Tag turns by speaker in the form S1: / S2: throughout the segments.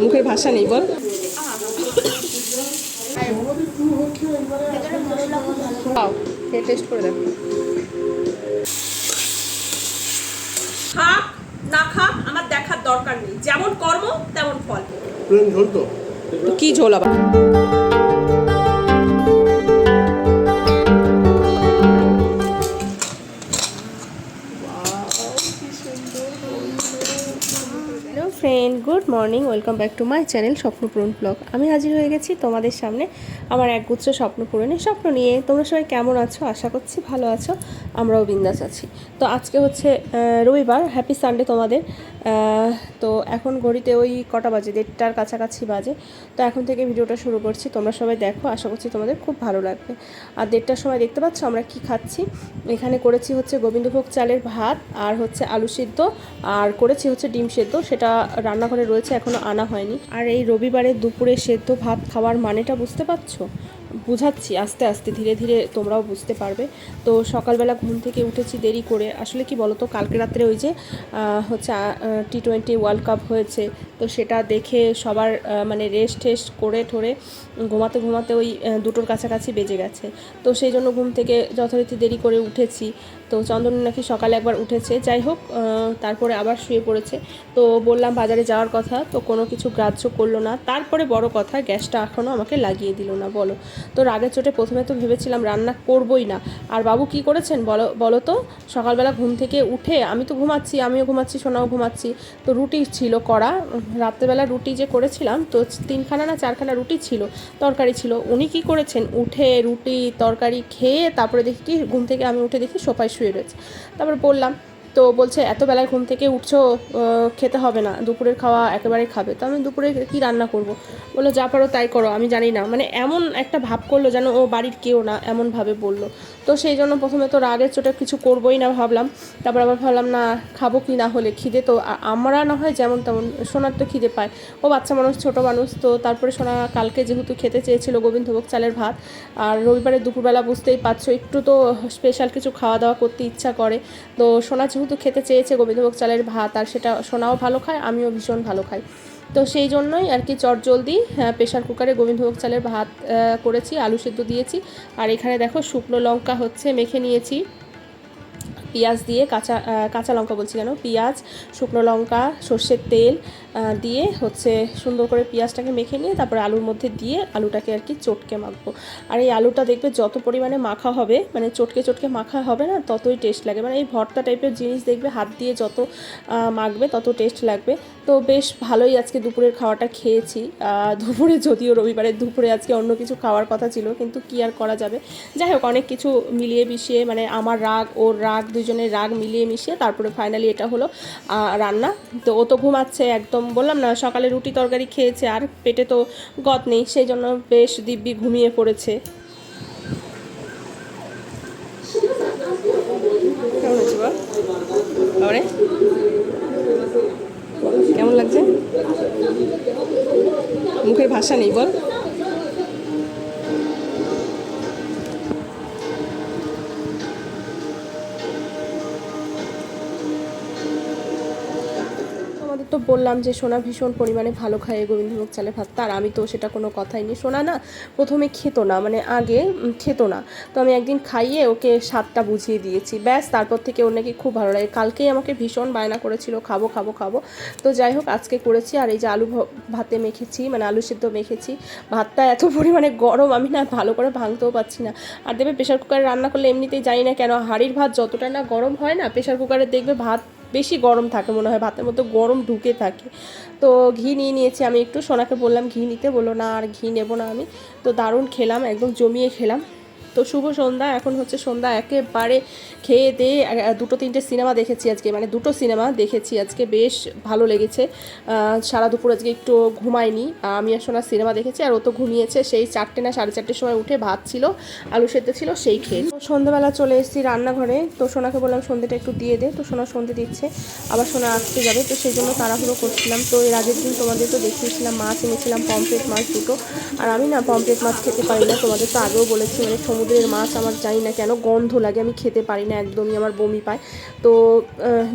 S1: মুখের ভাষা নেই বল। খাও খেয়ে টেস্ট করে দেখো।
S2: খাক না খাক আমার দেখার দরকার নেই। যেমন কর্ম তেমন ফল।
S3: ঝোল তো
S1: কি ঝোল আবার? Friend good morning, welcome back to my channel Swapnapuran blog. আমি হাজির হয়ে গেছি তোমাদের সামনে আমার একগুচ্ছ স্বপ্ন পূরণের স্বপ্ন নিয়ে। তোমরা সবাই কেমন আছো? আশা করছি ভালো আছো। আমরাও বিন্দাস আছি। তো আজকে হচ্ছে রবিবার হ্যাপি সানডে তোমাদের। তো এখন ঘড়িতে ওই কটা বাজে? দেড়টার কাছাকাছি বাজে। তো এখন থেকে ভিডিওটা শুরু করছি। তোমরা সবাই দেখো, আশা করছি তোমাদের খুব ভালো লাগবে। আর দেড়টার সময় দেখতে পাচ্ছ আমরা কি খাচ্ছি? এখানে করেছি হচ্ছে গোবিন্দভোগ চালের ভাত আর হচ্ছে আলু সিদ্ধ আর করেছি হচ্ছে ডিম সেদ্ধ। সেটা রান্নাঘরে রয়েছে এখনও আনা হয়নি। আর এই রবিবারে দুপুরে সেদ্ধ ভাত খাওয়ার মানেটা বুঝতে পারছ? বুঝাচ্ছি, আস্তে আস্তে, ধীরে ধীরে তোমরাও বুঝতে পারবে। তো সকালবেলা ঘুম থেকে উঠেছি দেরি করে। আসলে কি বলতো, কালকে রাত্রে ওই যে হচ্ছে টি টোয়েন্টি ওয়ার্ল্ড কাপ হয়েছে। তো সেটা দেখে সবার মানে রেস্ট টেস্ট করে ঠোরে ঘুমাতে ঘুমাতে ওই দুটোর কাছাকাছি বেজে গেছে। তো সেই জন্য ঘুম থেকে যথারীতি দেরি করে উঠেছি। তো চন্দন নাকি সকালে একবার উঠেছে। যাই হোক তারপরে আবার শুয়ে পড়েছে। তো বললাম বাজারে যাওয়ার কথা, তো কোনো কিছু গ্রাহ্য করল না। তারপরে বড় কথা, গ্যাসটা এখনও আমাকে লাগিয়ে দিল না, বলো। তো রাগের চোটে প্রথমে তো ভেবেছিলাম রান্না করবই না। আর বাবু কি করেছেন, বলো বলো তো? সকালবেলা ঘুম থেকে উঠে আমি তো ঘুমাচ্ছি, আমিও ঘুমাচ্ছি, সোনাও ঘুমাচ্ছি। তো রুটি ছিল করা রাত্রেবেলা রুটি যে করেছিলাম, তো তিনখানা না চারখানা রুটি ছিল। তরকারি ছিল। উনি কি করেছেন? উঠে রুটি, তরকারি খেয়ে তারপরে দেখি কি, ঘুম থেকে আমি উঠে দেখি সোফায় শুয়ে রয়েছে। তারপর বললাম তো বলছে, এত বেলায় ঘুম থেকে উঠছো খেতে হবে না, দুপুরের খাওয়া একেবারে খাবে। তো আমি দুপুরে কি রান্না করব? বলল, যা পারো তাই করো, আমি জানি না। মানে এমন একটা ভাব করল যেন ও বাড়ির কেউ না এমনভাবে বলল। তো সেই জন্য প্রথমে তো রাগের চোটে কিছু করবোই না ভাবলাম। তারপর আবার ভাবলাম, না, খাব কি না হলে? খিদে তো আমরা না হয় যেমন তেমন, সোনার তো খিদে পায়। ও বাচ্চা মানুষ, ছোট মানুষ, তো তারপরে সোনা কালকে যেহেতু খেতে চেয়েছিল গোবিন্দভোগ চালের ভাত, আর রবিবারে দুপুরবেলা বুঝতেই পারছ, একটু তো স্পেশাল কিছু খাওয়া দাওয়া করতে ইচ্ছা করে। তো সোনা যেহেতু খেতে চেয়েছে গোবিন্দভোগ চালের ভাত আর সেটা সোনাও ভালো খায়, আমিও ভীষণ ভালো খাই। তো সেই জন্যই আর কি চট জলদি প্রেশার কুকারে গোবিন্দভোগ চালের ভাত করেছি, আলু সেদ্ধ দিয়েছি। আর এখানে দেখো শুকনো লঙ্কা হচ্ছে, মেখে নিয়েছি। পেঁয়াজ দিয়ে কাঁচা কাঁচা লঙ্কা বলছি কেন? পেঁয়াজ, শুকনো লঙ্কা, সর্ষের তেল দিয়ে হচ্ছে সুন্দর করে পেঁয়াজটাকে মেখে নিয়ে তারপরে আলুর মধ্যে দিয়ে আলুটাকে আর কি চটকে মাখবো। আর এই আলুটা দেখবে যত পরিমাণে মাখা হবে মানে চটকে চটকে মাখা হবে না, ততই টেস্ট লাগে। মানে এই ভর্তা টাইপের জিনিস দেখবে হাত দিয়ে যত মাখবে তত টেস্ট লাগবে। তো বেশ ভালোই আজকে দুপুরের খাওয়াটা খেয়েছি। দুপুরে যদিও রবিবারের দুপুরে আজকে অন্য কিছু খাওয়ার কথা ছিল, কিন্তু কি আর করা যাবে? যাই হোক, অনেক কিছু মিলিয়ে মিশিয়ে মানে আমার রাগ, ওর রাগ, দুজনের রাগ মিলিয়ে মিশিয়ে তারপরে ফাইনালি এটা হলো রান্না। তো ও তো ঘুমাচ্ছে একদম বললাম না, সকালে রুটি তরকারি খেয়েছে আর পেটে তো গত নেই, সেই জন্য বেশ দিব্যি ঘুমিয়ে পড়েছে। কেমন কেমন লাগছে? মুখের ভাষা নেই বল। বললাম যে সোনা ভীষণ পরিমাণে ভালো খায় গোবিন্দভোগ চালে ভাত। আর আমি তো সেটা কোনো কথাই নেই। সোনা না প্রথমে খেত না মানে আগে খেত না। তো আমি একদিন খাইয়ে ওকে স্বাদটা বুঝিয়ে দিয়েছি। ব্যাস, তারপর থেকে ওর নাকি খুব ভালো লাগে। কালকেই আমাকে ভীষণ বায়না করেছিল, খাব খাব খাব। তো যাই হোক, আজকে করেছি। আর এই যে আলু ভাতে মেখেছি মানে আলু সিদ্ধ মেখেছি। ভাতটা এত পরিমাণে গরম, আমি না ভালো করে ভাঙতেও পারছি না। আর দেবে, প্রেশার কুকারে রান্না করলে এমনিতেই জানি না কেন, হাঁড়ির ভাত যতটা না গরম হয় না, প্রেশার কুকারে দেখবে ভাত বেশি গরম থাকে মনে হয়, ভাতের মধ্যে গরম ঢুকে থাকে। তো ঘি নিয়ে নিয়েছি, আমি একটু সোনাকে বললাম, ঘি নিতে বলল না, আর ঘি নেব না আমি। তো দারুণ খেলাম, একদম জমিয়ে খেলাম। তো শুভ সন্ধ্যা, এখন হচ্ছে সন্ধ্যা একেবারে খেয়ে দিয়ে দুটো তিনটে সিনেমা দেখেছি আজকে মানে দুটো সিনেমা দেখেছি আজকে, বেশ ভালো লেগেছে। সারা দুপুর আজকে একটু ঘুমাইনি আমি আর সোনা সিনেমা দেখেছি, আর ও তো ঘুমিয়েছে, সেই চারটে না সাড়ে চারটের সময় উঠে ভাত ছিল, আলু সেদ্ধ ছিল, সেই খেয়ে। সন্ধ্যাবেলা চলে এসেছি রান্নাঘরে, তো সোনাকে বললাম সন্ধ্যেটা একটু দিয়ে দে, তো সোনা সন্ধ্যে দিচ্ছে, আবার সোনা আসতে যাবে, তো সেই জন্য তাড়াহুড়ো করছিলাম। তো এর আগের দিন তোমাদের তো দেখিয়েছিলাম, মাছ এনেছিলাম, পমফ্রেট মাছ দুটো, আর আমি না পমফ্রেট মাছ খেতে পারি না, তোমাদের তো আগেও বলেছি মানে সমুদ্রের মাছ আমার জানি না কেন গন্ধ লাগে, আমি খেতে পারি না একদমই, আমার বমি পায়। তো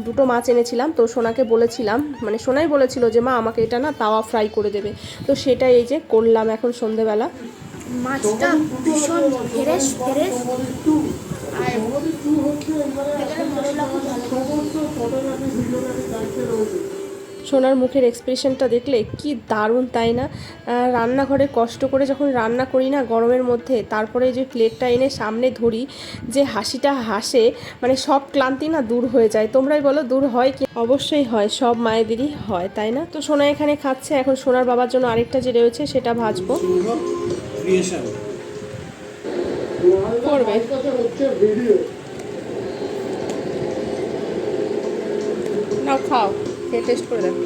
S1: দুটো মাছ এনেছিলাম, তো সোনাকে বলেছিলাম মানে সোনাই বলেছিল যে, মা, আমাকে এটা না তাওয়া ফ্রাই করে দেবে। তো সেটাই এই যে করলাম এখন সন্ধেবেলা।
S3: মাছটা ভীষণ ফ্রেশ ফ্রেশ। আর
S1: সোনার মুখের এক্সপ্রেশনটা দেখলে কি দারুণ, তাই না? রান্নাঘরে কষ্ট করে যখন রান্না করি না গরমের মধ্যে, তারপরে যে প্লেটটা এনে সামনে ধরি, যে হাসিটা হাসে মানে সব ক্লান্তি না দূর হয়ে যায়। তোমরাই বলো, দূর হয় কি? অবশ্যই হয়, সব মায়েদেরই হয়, তাই না? তো সোনা এখানে খাচ্ছে, এখন সোনার বাবার জন্য আরেকটা যে রয়েছে, সেটা ভাজবো। করবে নাও, খাও। খেয়ে টেস্ট করে দেখো।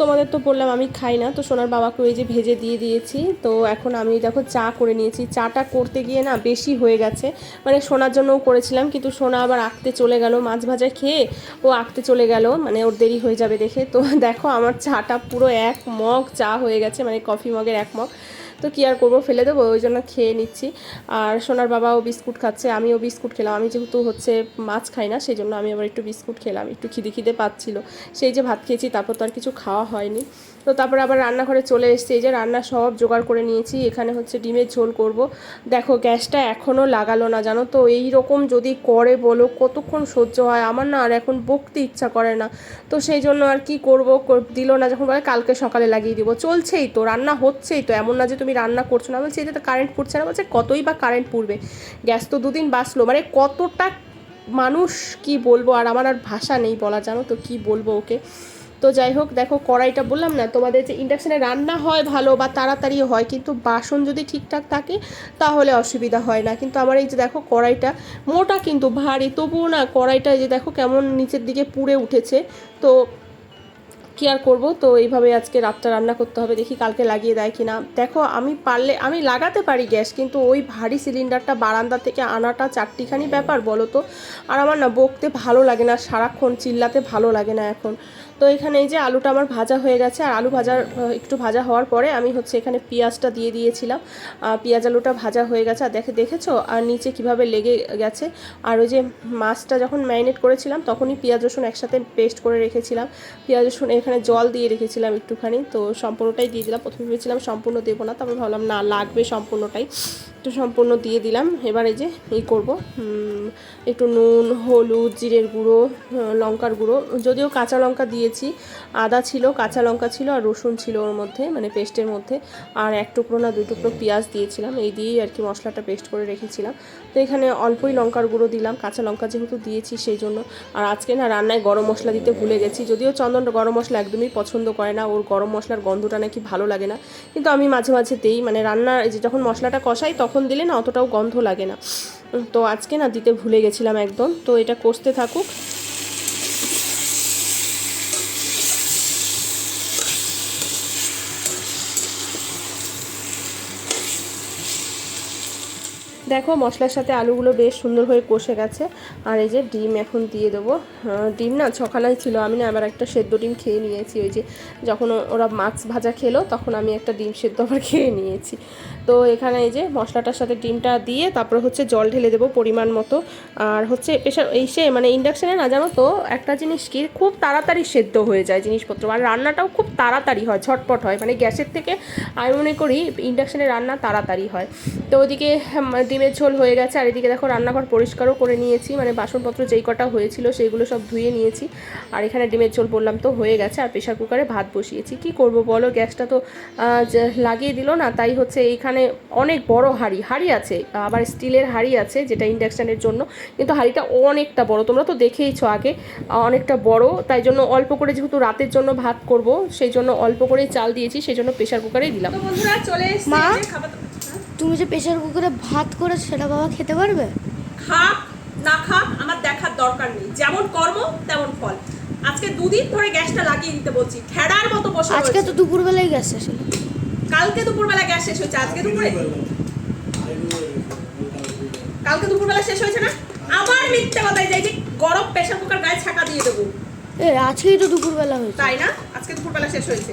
S1: তোমাদের তো বললাম, আমি খাই না। তো সোনার বাবাকে ওই যে ভেজে দিয়ে দিয়েছি। তো এখন আমি দেখো চা করে নিয়েছি। চাটা করতে গিয়ে না বেশি হয়ে গেছে। মানে সোনার জন্যও করেছিলাম, কিন্তু সোনা আবার আঁকতে চলে গেল মাছ ভাজা খেয়ে। ও আঁকতে চলে গেল মানে ওর দেরি হয়ে যাবে দেখে। তো দেখো আমার চাটা পুরো এক মগ চা হয়ে গেছে মানে কফি মগের এক মগ। তো কী আর করব, ফেলে দেবো, ওই জন্য খেয়ে নিচ্ছি। আর সোনার বাবাও বিস্কুট খাচ্ছে, আমিও বিস্কুট খেলাম। আমি যেহেতু হচ্ছে মাছ খাই না, সেই জন্য আমি আবার একটু বিস্কুট খেলাম। একটু খিদে খিদে পাচ্ছিল। সেই যে ভাত খেয়েছি, তারপর তো আর কিছু খাওয়া হয়নি। তো তারপর আবার রান্নাঘরে চলে এসেছি। এই যে রান্না সব জোগাড় করে নিয়েছি। এখানে হচ্ছে ডিমের ঝোল করব। দেখো, গ্যাসটা এখনও লাগালো না, জানো তো? এই রকম যদি করে বলো, কতক্ষণ সহ্য হয়? আমার না আর এখন বকতে ইচ্ছা করে না। তো সেই জন্য আর কি করব? দিল না যখন বলে, কালকে সকালে লাগিয়ে দিব। চলছেই তো, রান্না হচ্ছেই তো। এমন না যে তুমি রান্না করছ না। বলছি এতে কারেন্ট পুড়ছে না। বলছে, কতই বা কারেন্ট পুড়বে গ্যাস তো দুদিন বাঁচলো। মানে কতটা মানুষ কি বলব? আর আমার আর ভাষা নেই বলা, জানো তো? কি বলব ওকে? তো যাই হোক, দেখো কড়াইটা বললাম না, তোমাদের যে ইন্ডাকশানে রান্না হয় ভালো বা তাড়াতাড়ি হয়, কিন্তু বাসন যদি ঠিকঠাক থাকে তাহলে অসুবিধা হয় না। কিন্তু আমার এই যে দেখো কড়াইটা মোটা কিন্তু ভারী, তবুও না কড়াইটা এই যে দেখো কেমন নিচের দিকে পুড়ে উঠেছে। তো কি আর করব? তো এইভাবে আজকে রাতটা রান্না করতে হবে, দেখি কালকে লাগিয়ে দেয় কি না দেখো আমি পারলে, আমি লাগাতে পারি গ্যাস, কিন্তু ওই ভারী সিলিন্ডারটা বারান্দা থেকে আনাটা চারটিখানি ব্যাপার বলো তো। আর আমার না বকতে ভালো লাগে না, সারাক্ষণ চিল্লাতে ভালো লাগে না এখন। তো এখানে এই যে আলুটা আমার ভাজা হয়ে গেছে, আর আলু ভাজার একটু ভাজা হওয়ার পরে আমি হচ্ছে এখানে পেঁয়াজটা দিয়ে দিয়েছিলাম। পেঁয়াজ আলুটা ভাজা হয়ে গেছে, আর দেখে, দেখেছ? আর নিচে কীভাবে লেগে গেছে? আর ওই যে মাছটা যখন ম্যারিনেট করেছিলাম, তখনই পেঁয়াজ, রসুন একসাথে পেস্ট করে রেখেছিলাম। পেঁয়াজ, রসুন এখানে জল দিয়ে রেখেছিলাম একটুখানি, তো সম্পূর্ণটাই দিয়ে দিলাম। প্রথমে ভেবেছিলাম সম্পূর্ণ দেবো না, তারপর ভাবলাম না, লাগবে সম্পূর্ণটাই। তো সম্পূর্ণ দিয়ে দিলাম। এবার এই যে এই করব। একটু নুন, হলুদ, জিরের গুঁড়ো লঙ্কার গুঁড়ো। যদিও কাঁচা লঙ্কা দিয়েছি, আদা ছিল, কাঁচা লঙ্কা ছিল আর রসুন ছিল ওর মধ্যে মানে পেস্টের মধ্যে। আর এক টুকরো না দুই টুকরো পেঁয়াজ দিয়েছিলাম, এই দিয়েই আর কি মশলাটা পেস্ট করে রেখেছিলাম। তো এখানে অল্পই লঙ্কার গুঁড়ো দিলাম, কাঁচা লঙ্কা যেহেতু দিয়েছি সেই জন্য আর আজকে না রান্নায় গরম মশলা দিতে ভুলে গেছি, যদিও চন্দন গরম মশলা একদমই পছন্দ করে না, ওর গরম মশলার গন্ধটা নাকি ভালো লাগে না। কিন্তু আমি মাঝে মাঝে দিই মানে রান্না এই যে যখন মশলাটা কষাই তখন দিলে না অতটাও গন্ধ লাগে না। তো আজকে না দিতে ভুলে গেছিলাম একদম। তো এটা কষতে থাকুক। দেখো মশলার সাথে আলুগুলো বেশ সুন্দর হয়ে কষে গেছে। আর এই যে ডিম এখন দিয়ে দেবো। ডিম না ছখানাই ছিল। আমি না আবার একটা সেদ্ধ ডিম খেয়ে নিয়েছি। ওই যে যখন ওরা মাছ ভাজা খেলো তখন আমি একটা ডিম সেদ্ধ আবার খেয়ে নিয়েছি। তো এখানে এই যে মশলাটার সাথে ডিমটা দিয়ে তারপরে হচ্ছে জল ঢেলে দেবো পরিমাণ মতো। আর হচ্ছে প্রেশার এই সে মানে ইন্ডাকশানে না জানো তো একটা জিনিস কি খুব তাড়াতাড়ি সেদ্ধ হয়ে যায় জিনিসপত্র। আর রান্নাটাও খুব তাড়াতাড়ি হয় ঝটপট হয়। মানে গ্যাসের থেকে আমি মনে করি ইন্ডাকশানে রান্না তাড়াতাড়ি হয়। তো ওইদিকে হাম, ডিমের ঝোল হয়ে গেছে আর এদিকে দেখো রান্নাঘর পরিষ্কারও করে নিয়েছি মানে বাসনপত্র যেই কটা হয়েছিল সেইগুলো সব ধুয়ে নিয়েছি আর এখানে ডিমের ঝোল বললাম তো হয়ে গেছে আর প্রেশার কুকারে ভাত বসিয়েছি কি করব বলো গ্যাসটা তো লাগিয়ে দিল না তাই হচ্ছে এইখানে অনেক বড় হাঁড়ি হাঁড়ি আছে আবার স্টিলের হাঁড়ি আছে যেটা ইন্ডাকশানের জন্য কিন্তু হাঁড়িটা অনেকটা বড় তোমরা তো দেখেইছো আগে অনেকটা বড় তাই জন্য অল্প করে যেহেতু রাতের জন্য ভাত করব সেই জন্য অল্প করেই চাল দিয়েছি সেই জন্য প্রেশার কুকারেই দিলাম
S2: বন্ধুরা চলে
S3: মা?
S2: খাবার?
S3: তুমি যে প্রেশার কুকারে ভাত করে সেটা বাবা খেতে পারবে?
S2: খাক না খাক আমার দেখার দরকার নেই। যেমন কর্ম তেমন ফল। আজকে দুদিন ধরে গ্যাসটা লাগিয়ে দিতে বলছি। খেড়ার মতো বসে
S3: আজকে তো। দুপুরবেলায় গ্যাস শেষ হলো
S2: কালকে দুপুরবেলা গ্যাস শেষ হয়েছে। আজকে দুপুরে? কালকে দুপুরবেলা শেষ হয়েছে না? আবার মিথ্যে কথাই যাই যে গরম প্রেশার কুকার গায়ে ছাকা দিয়ে দেবো।
S3: এ আজকেই তো দুপুরবেলা হয়েছে।
S2: তাই না? আজকে দুপুরবেলা শেষ হয়েছে।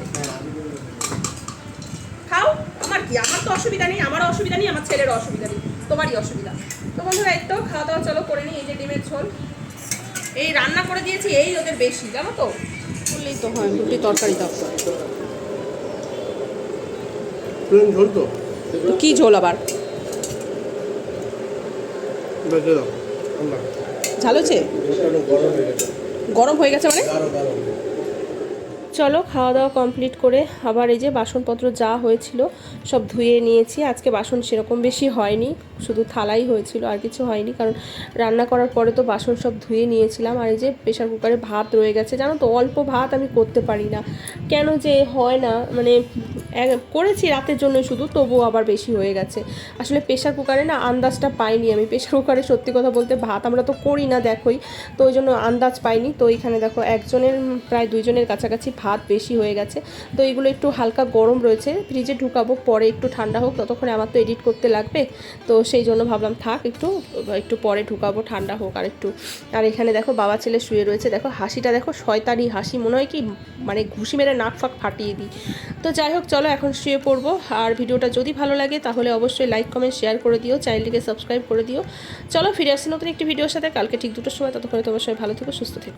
S2: কি? আমার তো অসুবিধা নেই আমার অসুবিধা নেই আমার ছেলের অসুবিধা নেই তোমারই অসুবিধা। তো বন্ধুরা এই তো খাওয়া দাওয়া চলো করে নিই এই যে ডিমের ঝোল। এই রান্না করে দিয়েছি এই ওদের বেশি জানো তো? বললেই তো হয় রুটি তরকারি দাও
S4: ঝোল তো?
S2: কি ঝোল আবার? ঝাল হচ্ছে গরম হয়ে গেছে। মানে?
S1: চলো, খাওয়া দাওয়া কমপ্লিট করে আবার এই যে বাসনপত্র যা হয়েছিল সব ধুয়ে নিয়েছি। আজকে বাসন সেরকম বেশি হয়নি। শুধু থালাই হয়েছিল, আর কিছু হয়নি। কারণ রান্না করার পরে তো বাসন সব ধুয়ে নিয়েছিলাম, আর এই যে প্রেশার কুকারে ভাত রয়ে গেছে। জানো তো, অল্প ভাত আমি করতে পারি না। কেন যে হয় না মানে করেছি রাতের জন্য শুধু, তবুও আবার বেশি হয়ে গেছে। আসলে প্রেশার কুকারে না আন্দাজটা পাইনি আমি। প্রেশার কুকারে সত্যি কথা বলতে ভাত আমরা তো করি না, দেখোই। তো ওই জন্য আন্দাজ পাইনি। তো এখানে দেখো, একজনের, প্রায় দুইজনের কাছাকাছি ভাত বেশি হয়ে গেছে। তো এগুলো একটু হালকা গরম রয়েছে। ফ্রিজে ঢুকাবো, পরে একটু ঠান্ডা হোক, ততক্ষণে আমার তো এডিট করতে লাগবে। তো সেই জন্য ভাবলাম, থাক একটু একটু পরে ঢুকাবো, ঠান্ডা হোক আর একটু। আর এখানে দেখো বাবা ছেলে শুয়ে রয়েছে, দেখো হাসিটা, দেখো শয়তানি হাসি, মনে হয় কি মানে ঘুষি মেরে নাক ফাক ফাটিয়ে দিই। তো যাই হোক, চলো এখন শুয়ে পড়ব। আর ভিডিওটা যদি ভালো লাগে তাহলে অবশ্যই লাইক কমেন্ট শেয়ার করে দিও চ্যানেলটিকে সাবস্ক্রাইব করে দিও। চলো ফিরে আসছি নতুন একটি ভিডিওর সাথে, কালকে ঠিক দুটোর সময়, ততক্ষণে তোমার সবাই ভালো থেকো, সুস্থ থেকো।